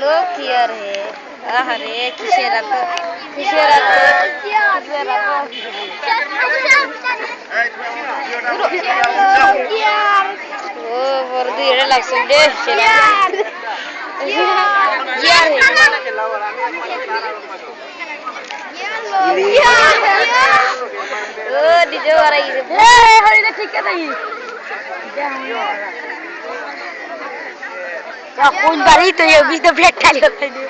Look here, he. Ah, he. Kisi rakho. Kisi rakho. Kisi rakho. Look here. Oh, for the other lesson day. Look here. Look here. Look here. গেছে এ হরিদা ঠিক আছে কোন বাড়ি তো এই বিতে break খালি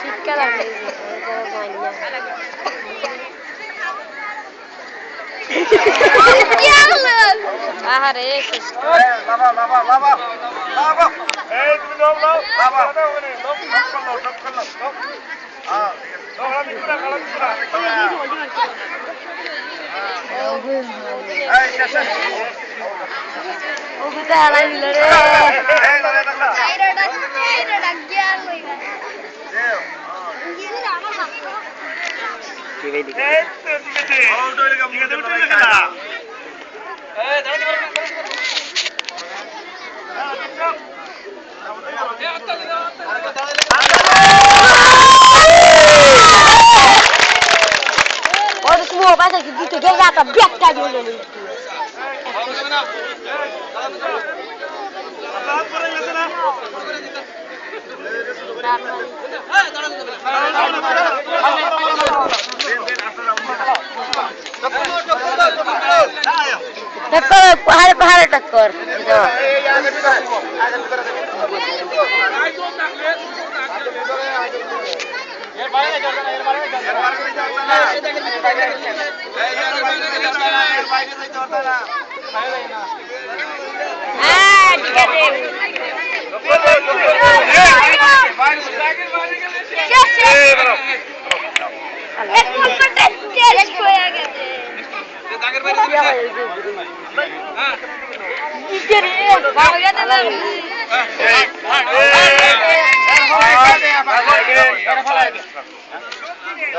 ঠিক আছে আহারে বাবা বাবা বাবা। ¡Eh, no te lo digas! ¡Eh, no te lo digas! ¡Eh! बादल की दूध गिर जाता बैग का जो ले टक्कर पहाड़ पहाड़ टक्कर। हाँ। হ্যাঁ ঠিক আছে এই よろしくお願いします。